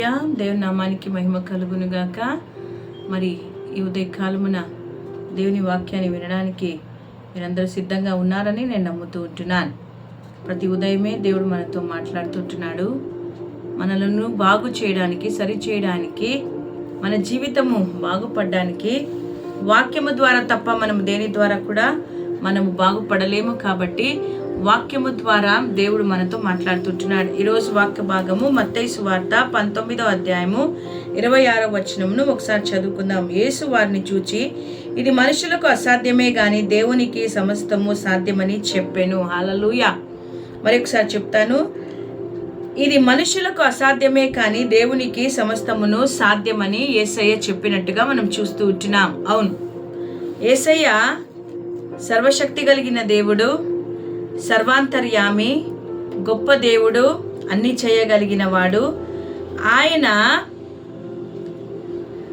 దేవుని నామానికి మహిమ కలుగును గాక మరి ఈ ఉదయకాలమున దేవుని వాక్యాన్ని వినడానికి మీరందరూ సిద్ధంగా ఉన్నారని నేను నమ్ముతూ ఉంటున్నాను. ప్రతి ఉదయమే దేవుడు మనతో మాట్లాడుతుంటున్నాడు మనలను బాగు చేయడానికి సరి చేయడానికి మన జీవితము బాగుపడడానికి వాక్యము ద్వారా తప్ప మనం దేని ద్వారా కూడా మనము బాగుపడలేము కాబట్టి వాక్యము ద్వారా దేవుడు మనతో మాట్లాడుతుంటున్నాడు. ఈరోజు వాక్య భాగము మత్తైసు వార్త పంతొమ్మిదో అధ్యాయము ఇరవై ఆరో వచనమును ఒకసారి చదువుకుందాం. యేసు వారిని చూచి ఇది మనుషులకు అసాధ్యమే కానీ దేవునికి సమస్తము సాధ్యమని చెప్పాను. హాలలుయ మరి ఒకసారి చెప్తాను. ఇది మనుషులకు అసాధ్యమే కానీ దేవునికి సమస్తమును సాధ్యమని ఏసయ్య చెప్పినట్టుగా మనం చూస్తూ ఉంటున్నాం. అవును. ఏసయ్య సర్వశక్తి కలిగిన దేవుడు. సర్వాంతర్యామి గొప్ప దేవుడు అన్ని చేయగలిగిన వాడు ఆయన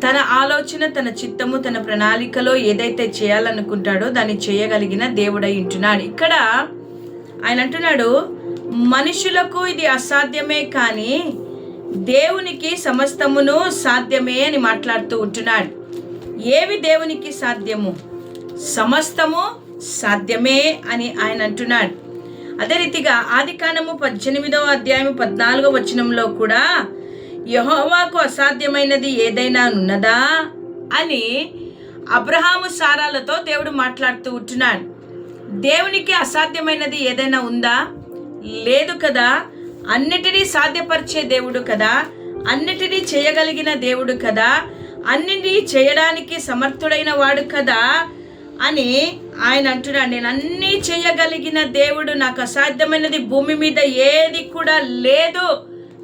తన ఆలోచన తన చిత్తము తన ప్రణాళికలో ఏదైతే చేయాలనుకుంటాడో దాన్ని చేయగలిగిన దేవుడై ఉంటున్నాడు. ఇక్కడ ఆయన అంటున్నాడు మనుషులకు ఇది అసాధ్యమే కానీ దేవునికి సమస్తమును సాధ్యమే అని మాట్లాడుతూ ఉంటున్నాడు. ఏవి దేవునికి సాధ్యము? సమస్తము సాధ్యమే అని ఆయన అంటున్నాడు. అదే రీతిగా ఆది కాండము పద్దెనిమిదవ అధ్యాయం పద్నాలుగో వచనంలో కూడా యహోవాకు అసాధ్యమైనది ఏదైనా ఉన్నదా అని అబ్రహాము సారాలతో దేవుడు మాట్లాడుతూ ఉంటున్నాడు. దేవునికి అసాధ్యమైనది ఏదైనా ఉందా? లేదు కదా. అన్నిటినీ సాధ్యపరిచే దేవుడు కదా. అన్నిటినీ చేయగలిగిన దేవుడు కదా. అన్నిటినీ చేయడానికి సమర్థుడైన వాడు కదా అని ఆయన అంటున్నాడు. నేను అన్నీ చేయగలిగిన దేవుడు నాకు అసాధ్యమైనది భూమి మీద ఏది కూడా లేదు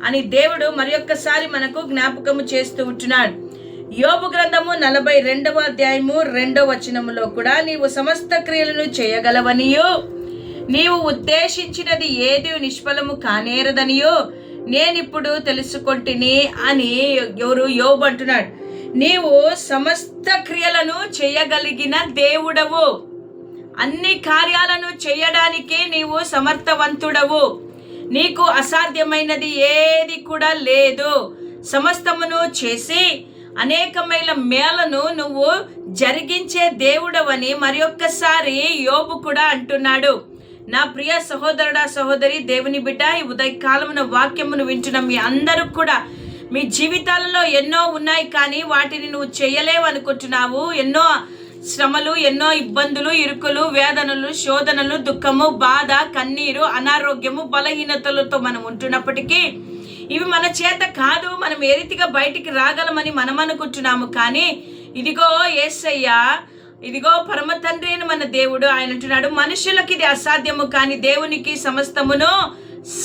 అని దేవుడు మరి ఒక్కసారి మనకు జ్ఞాపకము చేస్తూ ఉంటున్నాడు. యోబు గ్రంథము నలభై రెండవ అధ్యాయము రెండవ వచనములో కూడా నీవు సమస్త క్రియలను చేయగలవనియో. నీవు ఉద్దేశించినది ఏది నిష్ఫలము కానేరదనియో. నేనిప్పుడు తెలుసుకొంటిని అని ఎవరు యోబు అంటున్నాడు. నీవు సమస్త క్రియలను చేయగలిగిన దేవుడవు. అన్ని కార్యాలను చేయడానికి నీవు సమర్థవంతుడవు. నీకు అసాధ్యమైనది ఏది కూడా లేదు. సమస్తమును చేసి అనేకమైన మేలను నువ్వు జరిగించే దేవుడవని మరి ఒక్కసారి యోబు కూడా అంటున్నాడు. నా ప్రియ సహోదరుడా సహోదరి దేవుని బిడ్డ ఈ ఉదయకాలమున వాక్యమును వింటున్న మీ అందరూ కూడా మీ జీవితాలలో ఎన్నో ఉన్నాయి కానీ వాటిని నువ్వు చేయలేవు అనుకుంటున్నావు. ఎన్నో శ్రమలు ఎన్నో ఇబ్బందులు ఇరుకులు వేదనలు శోధనలు దుఃఖము బాధ కన్నీరు అనారోగ్యము బలహీనతలతో మనం ఉంటున్నప్పటికీ ఇవి మన చేత కాదు. మనం ఏ రీతిగా బయటికి రాగలమని మనం అనుకుంటున్నాము. కానీ ఇదిగో ఏసయ్యా ఇదిగో పరమ తండ్రి అయిన మన దేవుడు ఆయన అంటున్నాడు మనుషులకి ఇది అసాధ్యము కానీ దేవునికి సమస్తమును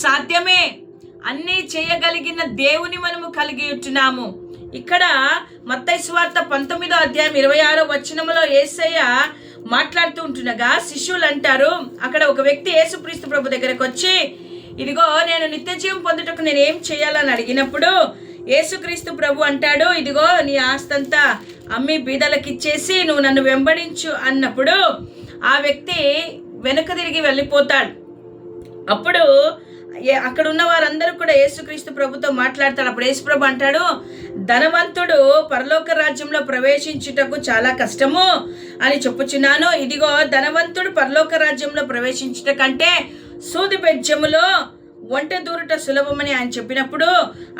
సాధ్యమే. అన్నీ చేయగలిగిన దేవుని మనము కలిగి ఉంటున్నాము. ఇక్కడ మత్తయి పంతొమ్మిదో అధ్యాయం ఇరవై ఆరో వచనములో ఏసయ్య మాట్లాడుతూ ఉంటుండగా శిష్యులు అంటారు అక్కడ ఒక వ్యక్తి యేసుక్రీస్తు ప్రభు దగ్గరకు వచ్చి ఇదిగో నేను నిత్య జీవం పొందుటకు నేను ఏం చేయాలని అడిగినప్పుడు యేసుక్రీస్తు ప్రభు అంటాడు ఇదిగో నీ ఆస్తంతా అమ్మి బీదలకిచ్చేసి నువ్వు నన్ను వెంబడించు అన్నప్పుడు ఆ వ్యక్తి వెనక తిరిగి వెళ్ళిపోతాడు. అప్పుడు అక్కడ ఉన్న వారందరూ కూడా యేసుక్రీస్తు ప్రభుతో మాట్లాడతాడు. అప్పుడు యేసుప్రభు అంటాడు ధనవంతుడు పరలోక రాజ్యంలో ప్రవేశించుటకు చాలా కష్టము అని చెప్పుచున్నాను. ఇదిగో ధనవంతుడు పరలోక రాజ్యంలో ప్రవేశించుట కంటే సూది బెజ్జములో వంట దూరుట సులభమని ఆయన చెప్పినప్పుడు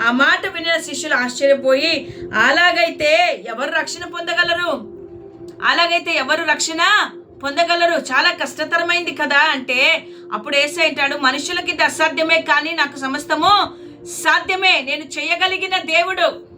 ఆ మాట వినిన శిష్యులు ఆశ్చర్యపోయి అలాగైతే ఎవరు రక్షణ పొందగలరు? అలాగైతే ఎవరు రక్షణ పొందగలరు. చాలా కష్టతరమైంది కదా అంటే అప్పుడు ఏసై అంటాడు మనుషులకి ఇది అసాధ్యమే కానీ నాకు సమస్తము సాధ్యమే. నేను చేయగలిగిన దేవుడు.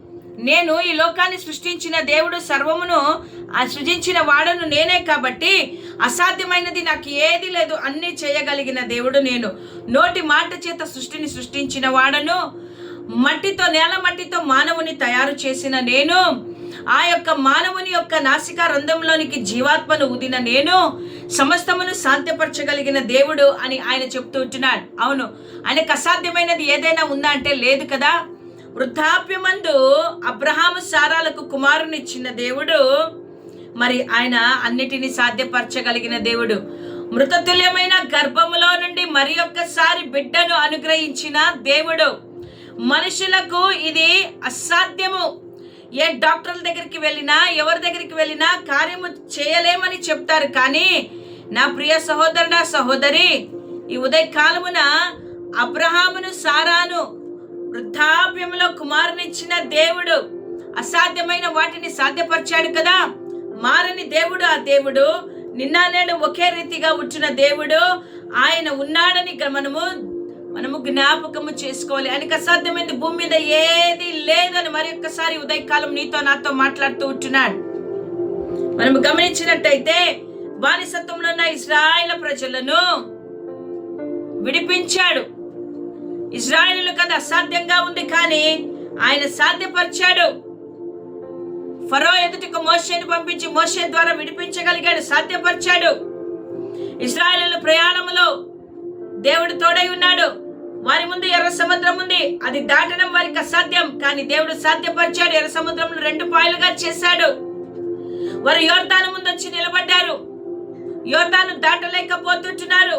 నేను ఈ లోకాన్ని సృష్టించిన దేవుడు సర్వమును ఆ సృజించిన వాడను నేనే కాబట్టి అసాధ్యమైనది నాకు ఏది లేదు. అన్నీ చేయగలిగిన దేవుడు నేను. నోటి మాట చేత సృష్టిని సృష్టించిన వాడను మట్టితో నేల మట్టితో మానవుని తయారు చేసిన నేను. ఆ యొక్క మానవుని యొక్క నాసికా రంధ్రంలోనికి జీవాత్మను ఉదిన నేను సమస్తమును శాంతిపరచగలిగిన దేవుడు అని ఆయన చెప్తూ ఉంటున్నాడు. అవును ఆయనకు అసాధ్యమైనది ఏదైనా ఉందా అంటే లేదు కదా. వృద్ధాప్యమందు అబ్రహాము సారాలకు కుమారునిచ్చిన దేవుడు మరి ఆయన అన్నిటినీ సాధ్యపరచగలిగిన దేవుడు. మృతతుల్యమైన గర్భములో నుండి మరి ఒక్కసారి బిడ్డను అనుగ్రహించిన దేవుడు. మనుషులకు ఇది అసాధ్యము. ఏ డాక్టర్ల దగ్గరికి వెళ్ళినా ఎవరి దగ్గరికి వెళ్ళినా కార్యము చేయలేమని చెప్తారు. కానీ నా ప్రియ సహోదరుడ సహోదరి ఈ ఉదయ కాలమున అబ్రహామును సారాను వృద్ధాప్యములో కుమారునిచ్చిన దేవుడు అసాధ్యమైన వాటిని సాధ్యపరిచాడు కదా. మారని దేవుడు ఆ దేవుడు నిన్న నేడు ఒకే రీతిగా ఉంచిన దేవుడు ఆయన ఉన్నాడని గమనము మనము మనము జ్ఞాపకము చేసుకోవాలి. ఆయనకు అసాధ్యమైంది భూమి మీద ఏది లేదని మరి ఒక్కసారి ఉదయకాలం నీతో నాతో మాట్లాడుతూ ఉంటున్నాడు. మనం గమనించినట్టయితే బానిసత్వంలో ఉన్న ఇస్రాయల ప్రజలను విడిపించాడు. ఇజ్రాయేలులకు అది అసాధ్యంగా ఉంది కానీ ఆయన సాధ్యపరిచాడు. ఫరో ఎదుటికి మోషేని పంపించి మోషే ద్వారా విడిపించగలిగాడు సాధ్యపరిచాడు. ఇస్రాయేలు ప్రయాణములో దేవుడు తోడై ఉన్నాడు. వారి ముందు ఎర్ర సముద్రం ఉంది. అది దాటడం వారికి అసాధ్యం. కానీ దేవుడు సాధ్యపరిచాడు. ఎర్ర సముద్రంలో రెండు పాయలుగా చేశాడు. వారు యోర్తాను ముందు వచ్చి నిలబడ్డారు. యోర్తాను దాటలేకపోతుంటున్నారు.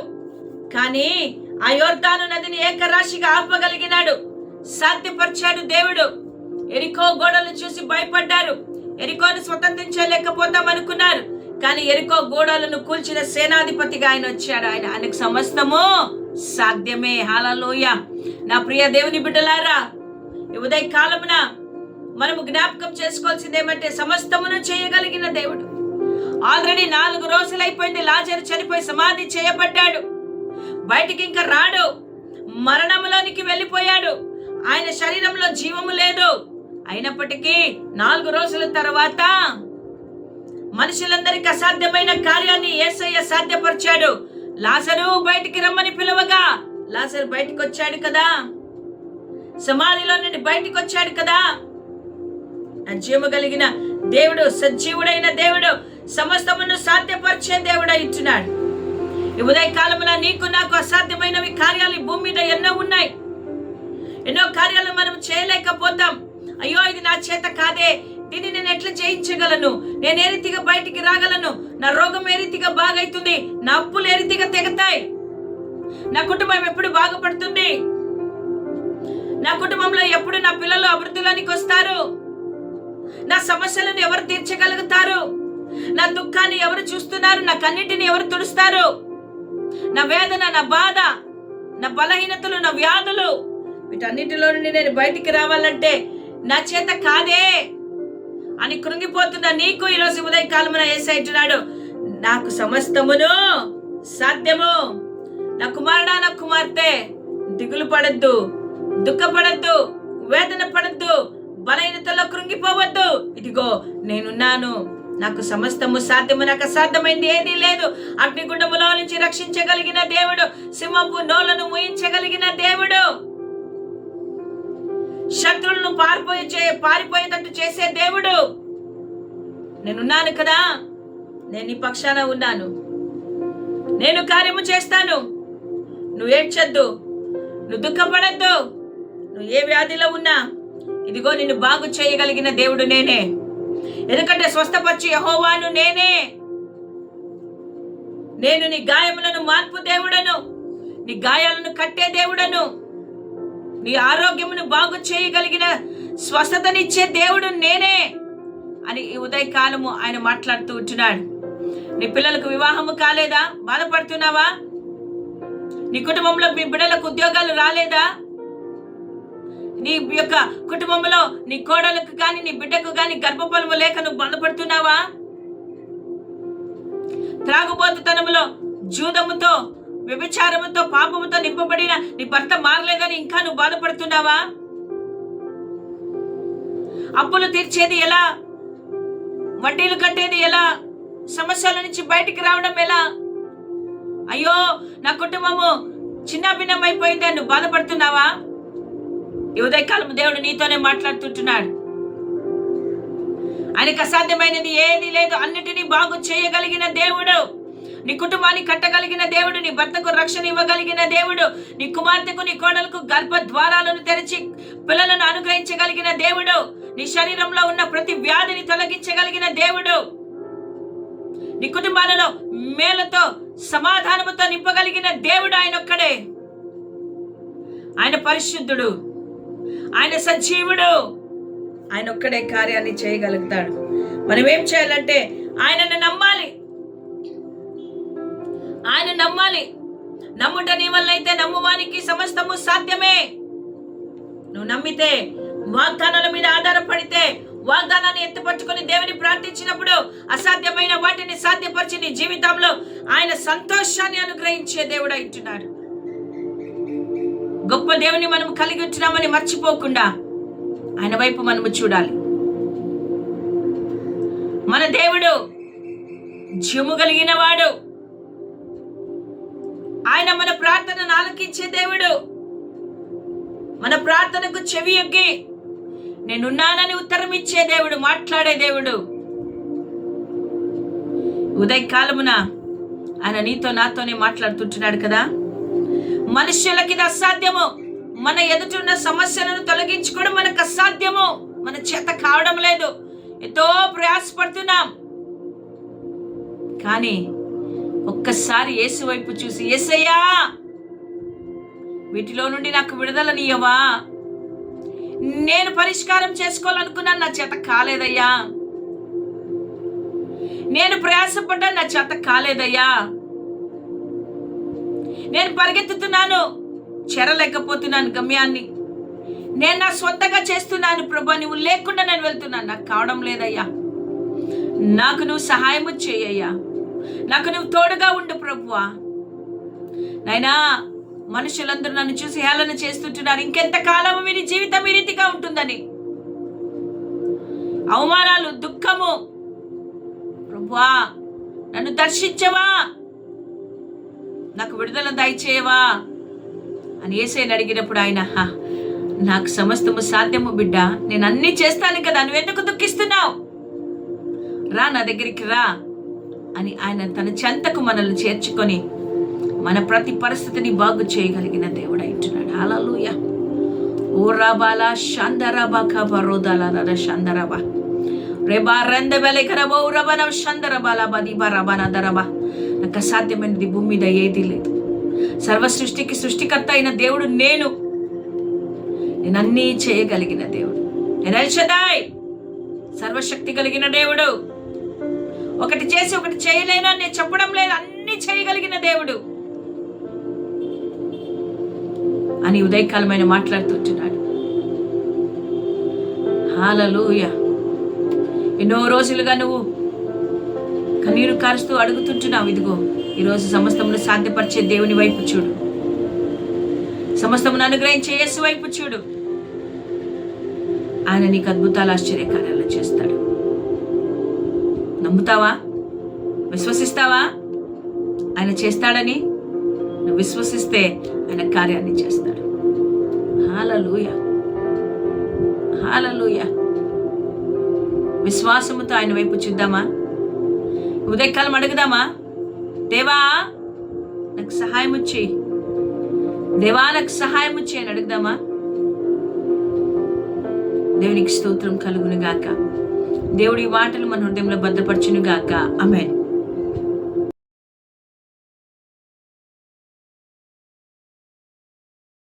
కానీ ఆ యోర్తాను నదిని ఏకరాశిగా ఆపగలిగినాడు. సాధ్యపరిచాడు దేవుడు. ఎరికో గోడలు చూసి భయపడ్డారు. ఎరికోను స్వతంత్రించలేకపోతాం అనుకున్నారు కానీ ఎరుకో గోడలను కూల్చిన సేనాధిపతిగా ఆయన వచ్చాడు. ఆయన ఆయనకు సమస్తము సాధ్యమే. హాలలోయ నా ప్రియ దేవుని బిడ్డలారా ఉదయ కాలమున మనము జ్ఞాపకం చేసుకోవాల్సింది ఏమంటే సమస్తమును చేయగలిగిన దేవుడు. ఆల్రెడీ నాలుగు రోజులు అయిపోయింది లాజరు చనిపోయి సమాధి చేయబడ్డాడు. బయటికి ఇంకా రాడు. మరణంలోనికి వెళ్ళిపోయాడు. ఆయన శరీరంలో జీవము లేదు. అయినప్పటికీ నాలుగు రోజుల తర్వాత మనుషులందరికి అసాధ్యమైన కార్యాన్ని ఏసయ్య సాధ్యపరిచాడు. లాసరు బయటికి రమ్మని పిలవగా లాసరు బయటికి వచ్చాడు కదా. సమాధిలో నుండి బయటికి వచ్చాడు కదా. జీవ కలిగిన దేవుడు సజీవుడైన దేవుడు సమస్తమును సాధ్యపరిచే దేవుడు ఇచ్చున్నాడు ఈ ఉదయ కాలమున నీకు నాకు అసాధ్యమైనవి కార్యాలు భూమి మీద ఎన్నో ఉన్నాయి. ఎన్నో కార్యాలు మనం చేయలేకపోతాం. అయ్యో ఇది నా చేత కాదే. దీన్ని నేను ఎట్లా చేయించగలను నేను ఏ రీతిగా బయటికి రాగలను? నా రోగం ఏ రీతిగా బాగైతుంది? నా అప్పులు ఏ రీతిగా తెగతాయి? నా కుటుంబం ఎప్పుడు బాగుపడుతుంది? నా కుటుంబంలో ఎప్పుడు నా పిల్లలు అభివృద్ధిలోనికి వస్తారు? నా సమస్యలను ఎవరు తీర్చగలుగుతారు? నా దుఃఖాన్ని ఎవరు చూస్తున్నారు? నా కన్నిటిని ఎవరు తుడుస్తారు? నా వేదన నా బాధ నా బలహీనతలు నా వ్యాధులు వీటన్నిటిలో నుండి నేను బయటికి రావాలంటే నా చేత కాదే. అని కృంగిపోతున్న నీకు ఈరోజు ఉదయ కాలమున ఏసైతున్నాడు నాకు సమస్తమును సాధ్యము. నా కుమారుడా నా కుమార్తె దిగులు పడద్దు దుఃఖపడద్దు వేదన పడద్దు బలహీనతలో కృంగిపోవద్దు. ఇదిగో నేనున్నాను. నాకు సమస్తము సాధ్యము. నాకు అసాధ్యమైంది ఏదీ లేదు. అగ్నిగుండములో నుంచి రక్షించగలిగిన దేవుడు సింహపు నోలను ముయించగలిగిన దేవుడు. శత్రువులను పారిపోయే చే పారిపోయేటట్టు చేసే దేవుడు. నేనున్నాను కదా. నేను నీ పక్షాన ఉన్నాను. నేను కార్యము చేస్తాను. నువ్వు ఏడ్చొద్దు. నువ్వు దుఃఖపడద్దు. నువ్వు ఏ వ్యాధిలో ఉన్నా ఇదిగో నిన్ను బాగు చేయగలిగిన దేవుడు నేనే. ఎందుకంటే స్వస్థపరిచి యహోవాను నేనే. నేను నీ గాయములను మార్పు దేవుడను. నీ గాయాలను కట్టే దేవుడను. నీ ఆరోగ్యమును బాగు చేయగలిగిన స్వస్థతనిచ్చే దేవుడు నేనే అని ఈ ఉదయకాలము ఆయన మాట్లాడుతూ ఉంటున్నాడు. నీ పిల్లలకు వివాహము కాలేదా? బాధపడుతున్నావా? నీ కుటుంబంలో మీ బిడ్డలకు ఉద్యోగాలు రాలేదా? నీ యొక్క కుటుంబంలో నీ కోడలకు కానీ నీ బిడ్డకు కానీ గర్భఫలము లేక నువ్వు బాధపడుతున్నావా? త్రాగుబోతుతనములో జూదముతో వ్యభిచారముతో పాపముతో నింపబడిన నీ భర్త మారలేదని ఇంకా నువ్వు బాధపడుతున్నావా? అప్పులు తీర్చేది ఎలా? వడ్డీలు కట్టేది ఎలా? సమస్యల నుంచి బయటికి రావడం ఎలా? అయ్యో నా కుటుంబము చిన్న అయిపోయింది అని నువ్వు బాధపడుతున్నావా? ఈ ఉదయకాలం దేవుడు నీతోనే మాట్లాడుతుంటున్నాడు. ఆయనకు అసాధ్యమైనది ఏది లేదు అన్నిటినీ బాగు చేయగలిగిన దేవుడు. నీ కుటుంబాన్ని కట్టగలిగిన దేవుడు నీ భర్తకు రక్షణ ఇవ్వగలిగిన దేవుడు నీ కుమార్తెకు నీ కోడలకు గర్భ ద్వారాలను తెరిచి పిల్లలను అనుగ్రహించగలిగిన దేవుడు నీ శరీరంలో ఉన్న ప్రతి వ్యాధిని తొలగించగలిగిన దేవుడు. నీ కుటుంబాలలో మేలతో సమాధానముతో నింపగలిగిన దేవుడు ఆయన ఒక్కడే. ఆయన పరిశుద్ధుడు. ఆయన సజీవుడు. ఆయన ఒక్కడే కార్యాన్ని చేయగలుగుతాడు. మనం ఏం చేయాలంటే ఆయనను నమ్మాలి. ఆయన నమ్మాలి. నమ్ముట నీ వల్ల అయితే నమ్మువానికి సమస్తము సాధ్యమే. నువ్వు నమ్మితే వాగ్దానాల మీద ఆధారపడితే వాగ్దానాన్ని ఎత్తుపట్టుకుని దేవుని ప్రార్థించినప్పుడు అసాధ్యమైన వాటిని సాధ్యపరిచి నీ జీవితంలో ఆయన సంతోషాన్ని అనుగ్రహించే దేవుడు అంటున్నాడు గొప్ప దేవుని మనం కలిగి ఉంటున్నామని మర్చిపోకుండా ఆయన వైపు మనము చూడాలి. మన దేవుడు జుము కలిగిన వాడు. ఆయన మన ప్రార్థనను ఆలకించే దేవుడు. మన ప్రార్థనకు చెవి ఎగ్గి నేనున్నానని ఉత్తరం ఇచ్చే దేవుడు మాట్లాడే దేవుడు. ఉదయకాలమున ఆయన నీతో నాతోనే మాట్లాడుతుంటున్నాడు కదా? మనుష్యులకి ఇది అసాధ్యము. మన ఎదుటిన్న సమస్యలను తొలగించుకోవడం మనకు అసాధ్యము. మన చేత కావడం లేదు. ఎంతో ప్రయాసపడుతున్నాం. కానీ ఒక్కసారి యేసు వైపు చూసి ఏసయ్యా వీటిలో నుండి నాకు విడుదలనియవా నేను పరిష్కారం చేసుకోవాలనుకున్నాను నా చేత కాలేదయ్యా. నేను ప్రయాసపడ్డా నా చేత కాలేదయ్యా. నేను పరిగెత్తుతున్నాను చెరలేకపోతున్నాను గమ్యాన్ని. నేను నా సొంతగా చేస్తున్నాను ప్రభా నువ్వు లేకుండా నేను వెళ్తున్నాను నాకు కావడం లేదయ్యా. నాకు నువ్వు సహాయము చేయయ్యా. నాకు నువ్వు తోడుగా ఉండు ప్రభువా. నాయనా మనుషులందరూ నన్ను చూసి హేళన చేస్తుంటున్నారు. ఇంకెంత కాలం వీరి జీవితం ఈ రీతిగా ఉంటుందని. అవమానాలు దుఃఖము. ప్రభువా నన్ను దర్శించవా? నాకు విడుదల దయచేయవా? అని ఏసైని అడిగినప్పుడు ఆయన నాకు సమస్తము సాధ్యము బిడ్డ. నేను అన్నీ చేస్తాను కదా. నువ్వెందుకు దుఃఖిస్తున్నావు? రా నా దగ్గరికి రా. అని ఆయన తన చెంతకు మనల్ని చేర్చుకొని మన ప్రతి పరిస్థితిని బాగు చేయగలిగిన దేవుడు అంటున్నాడు అలలుయ ఓ రాబాల షందరబా కబరోదాల రర రేబా రెంద వెలకరబో రబన షందరబాల బదిబా రబన దరబా. నాకు అసాధ్యమైనది భూమి మీద ఏది లేదు. సర్వ సృష్టికి సృష్టికర్త అయిన దేవుడు నేను. నేను అన్నీ చేయగలిగిన దేవుడు. నేను సర్వశక్తి కలిగిన దేవుడు. ఒకటి చేసి ఒకటి చేయలేను? అని నేను చెప్పడం లేదు. అన్ని చేయగలిగిన దేవుడు. అని ఉదయకాలమైన మాట్లాడుతుంటున్నాడు. హాలలోయ. ఎన్నో రోజులుగా నువ్వు కన్నీరు కారుస్తూ అడుగుతుంటున్నావు. ఇదిగో ఈరోజు సమస్తమును సాధ్యపరిచే దేవుని వైపు చూడు. సమస్తమును అనుగ్రహించే యేసు వైపు చూడు. ఆయన నీకు అద్భుతాలు ఆశ్చర్యకార్యాలు చేస్తాడు. నమ్ముతావా? విశ్వసిస్తావా? ఆయన చేస్తాడని? నువ్వు విశ్వసిస్తే ఆయన కార్యాన్ని చేస్తాడు. హాలలుయ. హాలలుయ. విశ్వాసముతో ఆయన వైపు చూద్దామా? ఉదయకాలం అడుగుదామా? దేవా నాకు సహాయం వచ్చి దేవా నాకు సహాయం వచ్చి అని అడుగుదామా? దేవునికి స్తోత్రం కలుగును గాక దేవుడి మాటలు మన హృదయంలో భద్రపరచును గాక అమెన్